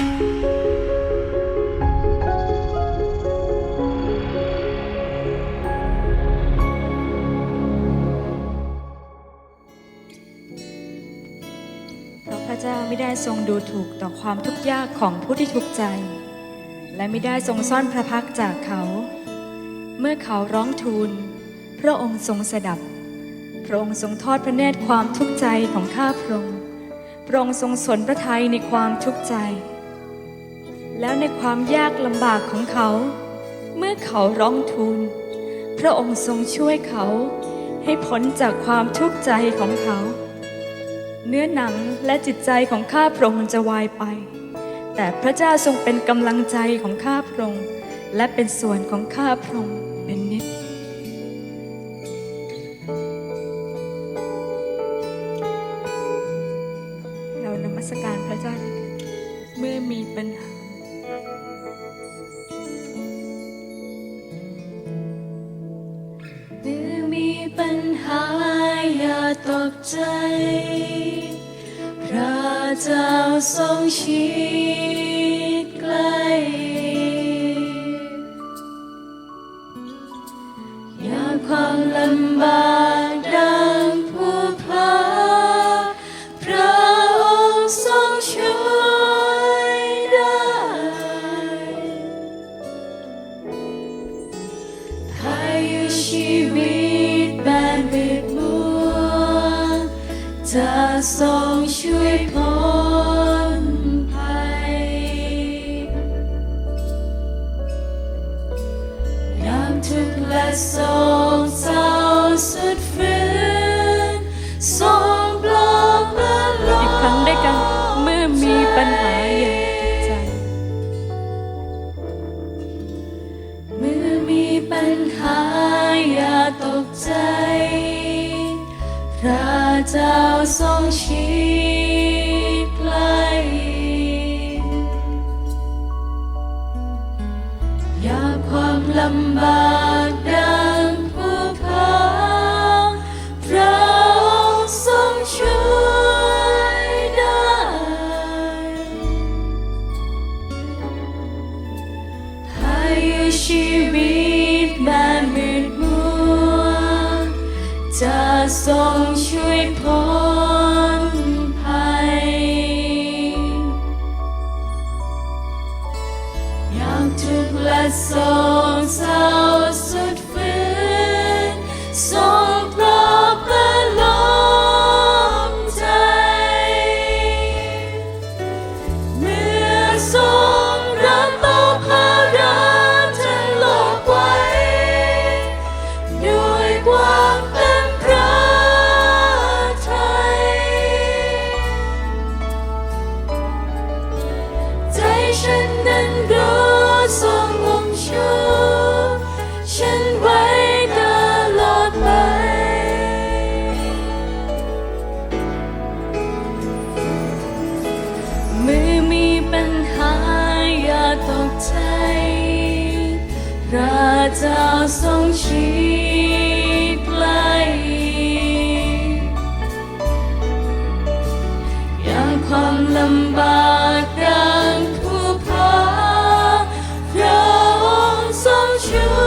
เราพระเจ้าไม่ได้ทรงดูถูกต่อความทุกข์ยากของผู้ที่ทุกข์ใจ และไม่ได้ทรงซ่อนพระพักจากเขา เมื่อเขาร้องทูล พระองค์ทรงสดับ พระองค์ทรงทอดพระเนตรความทุกข์ใจของข้าพระองค์ พระองค์ทรงสนพระทัยในความทุกข์ใจ แล้วในความยากลำบากของเขา เมื่อเขาร้องทูล พระองค์ทรงช่วยเขาให้พ้นจากความทุกข์ใจของเขา เนื้อหนังและจิตใจของข้าพระองค์จะวายไป แต่พระเจ้าทรงเป็นกำลังใจของข้าพระองค์และเป็นส่วนของข้าพระองค์เป็นนิจเรานมัสการพระเจ้าเมื่อมีปัญหา ปัญหาอย่าตกใจ พระเจ้าทรงชิดใกล้อย่าความลำบาก จะทรงช่วยพ้น จ้าทรงชิดใกล้ย่าความลำบาก ฉันนั้นรู้ทรงองค์ชูฉันไว้ตลอดไป เมื่อมีปัญหาอย่าตกใจพระเจ้าทรงชิ ค์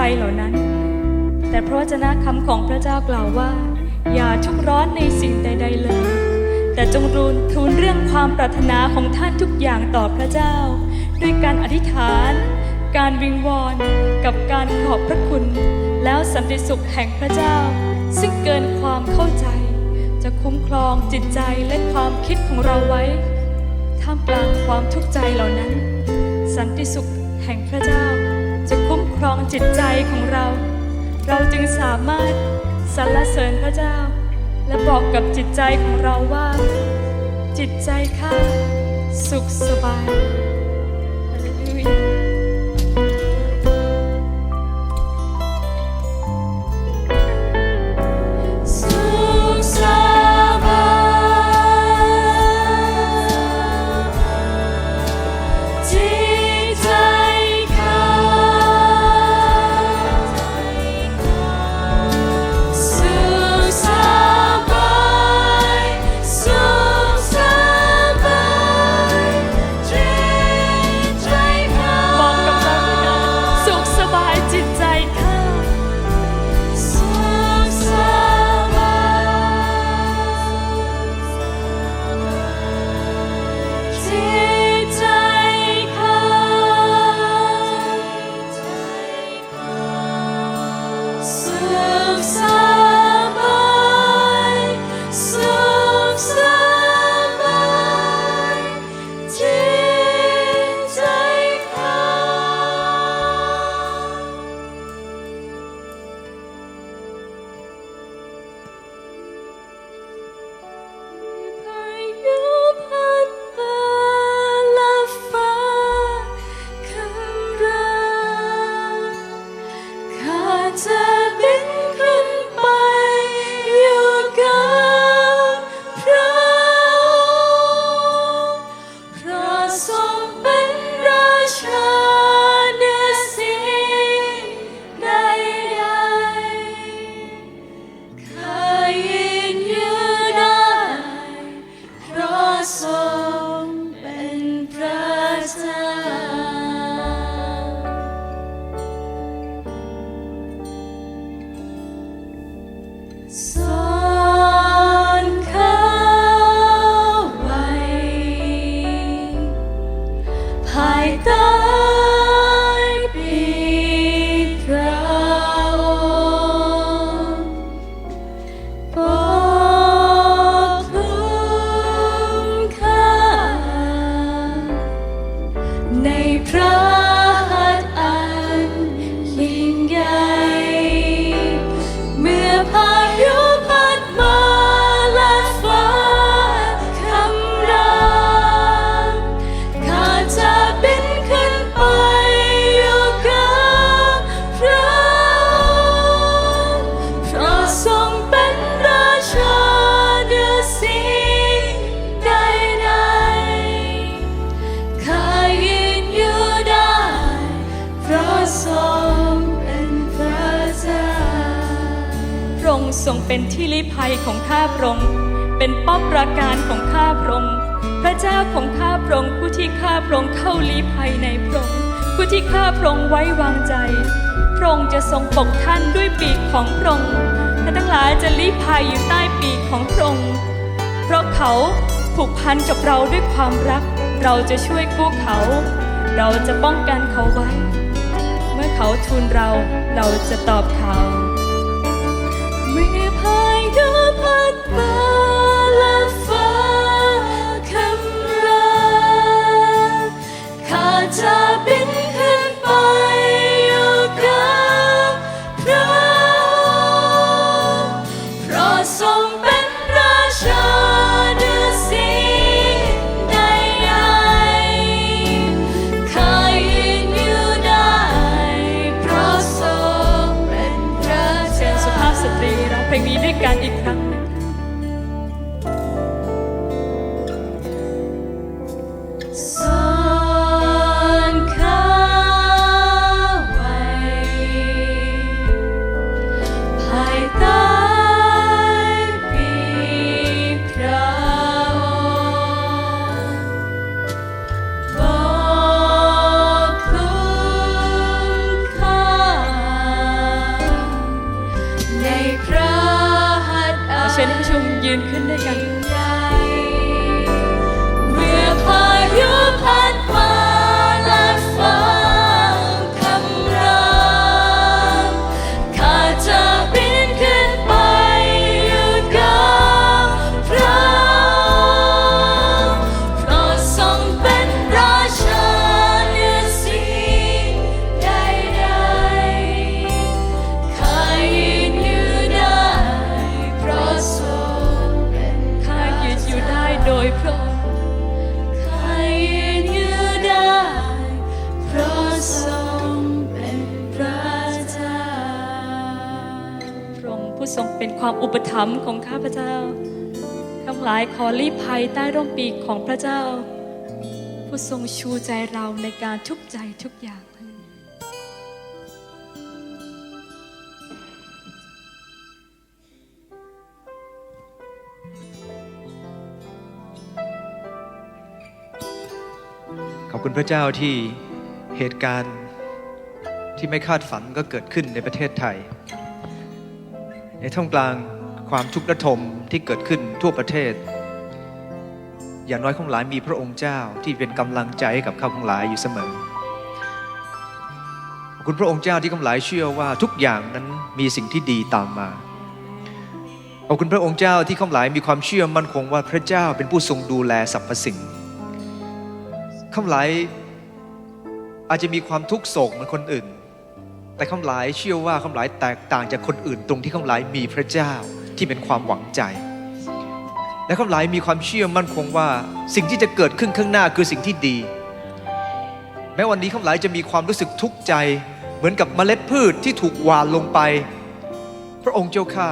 ใจเหล่านั้น แต่พระวจนะคำของพระเจ้ากล่าวว่า อย่าทุกข์ร้อนในสิ่งใด ๆ เลย แต่จงรูนทูลเรื่องความปรารถนาของท่านทุกอย่างต่อพระเจ้า ด้วยการอธิษฐาน การวิงวอน กับการขอบพระคุณ แล้วสันติสุขแห่งพระเจ้า ซึ่งเกินความเข้าใจ จะคุ้มครองจิตใจและความคิดของเราไว้ ท่ามกลางความทุกข์ใจเหล่านั้น สันติสุขแห่งพระเจ้า จะคุ้มครองจิตใจของเรา เราจึงสามารถสรรเสริญพระเจ้า และบอกกับจิตใจของเราว่า จิตใจข้าสุขสบายฮ myself. ในพระ ค์ทรงเป็นที่ลี้ภัยของข้าพระองค์ เป็นป้อมปราการของข้าพระองค์ พระเจ้าของข้าพระองค์ผู้ที่ข้าพระองค์เข้าลี้ภัยในพระองค์ผู้ที่ข้าพระองค์ไว้วางใจ พระองค์จะทรงปกท่านด้วยปีกของพระองค์และทั้งหลายจะลี้ภัยอยู่ใต้ปีกของพระองค์ เพราะเขาผูกพันกับเราด้วยความรัก เราจะช่วยกู้เขา เราจะป้องกันเขาไว้ เมื่อเขาทูลเราเราจะตอบเขา ครั้ง ความอุปถัมภ์ของข้าพเจ้า ทั้งหลายขอรีภัยใต้ร่มปีกของพระเจ้า ผู้ทรงชูใจเราในการทุกใจทุกอย่างขอบคุณพระเจ้าที่เหตุการณ์ที่ไม่คาดฝันก็เกิดขึ้นในประเทศไทย ในท่ามกลางความทุกข์ระทมที่เกิดขึ้นทั่วประเทศ อย่างน้อยข้างหลายมีพระองค์เจ้าที่เป็นกำลังใจให้กับข้าข้างหลายอยู่เสมอขอบคุณพระองค์เจ้าที่ข้าหลายเชื่อว่าทุกอย่างนั้นมีสิ่งที่ดีตามมาขอบคุณพระองค์เจ้าที่ข้าหลายมีความเชื่อมั่นคงว่าพระเจ้าเป็นผู้ทรงดูแลสรรพสิ่งคำหลายอาจจะมีความทุกข์โศกเหมือนคนอื่น แต่คำหลายเชื่อว่าคำหลายแตกต่างจากคนอื่นตรงที่คำหลายมีพระเจ้าที่เป็นความหวังใจ และคำหลายมีความเชื่อมั่นคงว่าสิ่งที่จะเกิดขึ้นข้างหน้าคือสิ่งที่ดี แม้วันนี้คำหลายจะมีความรู้สึกทุกข์ใจ เหมือนกับเมล็ดพืชที่ถูกหว่านลงไป พระองค์เจ้าข้า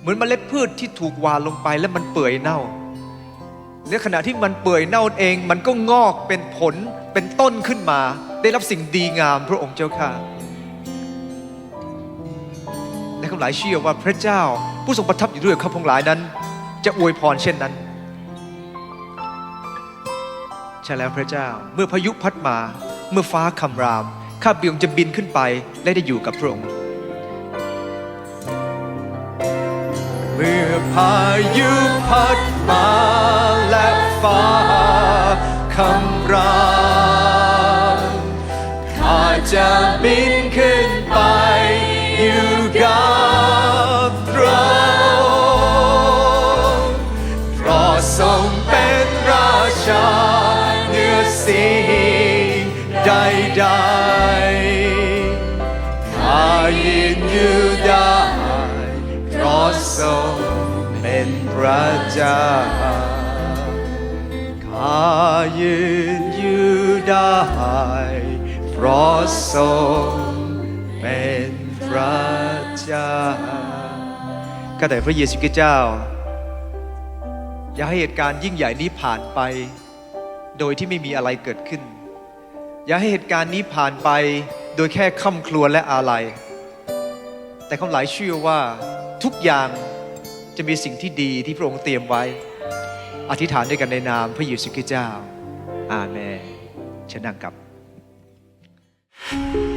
เหมือนเมล็ดพืชที่ถูกหว่านลงไปและมันเปื่อยเน่าและขณะที่มันเปื่อยเน่าเอง มันก็งอกเป็นผลเป็นต้นขึ้นมา ได้รับสิ่งดีงามพระองค์เจ้าข้าและ ข้าหลายเชื่อว่าพระเจ้าผู้ทรงประทับอยู่ด้วยข้าพงหลายนั้น จะอวยพรเช่นนั้นใช่แล้วพระเจ้าเมื่อพายุพัดมาเมื่อฟ้าคำราม ข้าเบียงจะบินขึ้นไปและได้อยู่กับพระองค์เมื่อพายุพัดมาและฟ้าคำรามข้าจะบินขึ้นไป สิ่งใดๆข้ายืนอยู่ได้เพราะทรงเป็นพระเจ้าข้ายืนอยู่ได้เพราะทรงเป็นพระเจ้าข้าแต่พระเยซูคริสต์เจ้า อย่าให้เหตุการณ์ยิ่งใหญ่นี้ผ่านไป โดยที่ไม่มีอะไรเกิดขึ้น อย่าให้เหตุการณ์นี้ผ่านไปโดยแค่ค่ำครวญและอาลัย แต่ข้าหลายเชื่อว่าทุกอย่างจะมีสิ่งที่ดีที่พระองค์เตรียมไว้ อธิษฐานด้วยกันในนามพระเยซูคริสต์เจ้า อาเมนฉันนั่งกับ thank you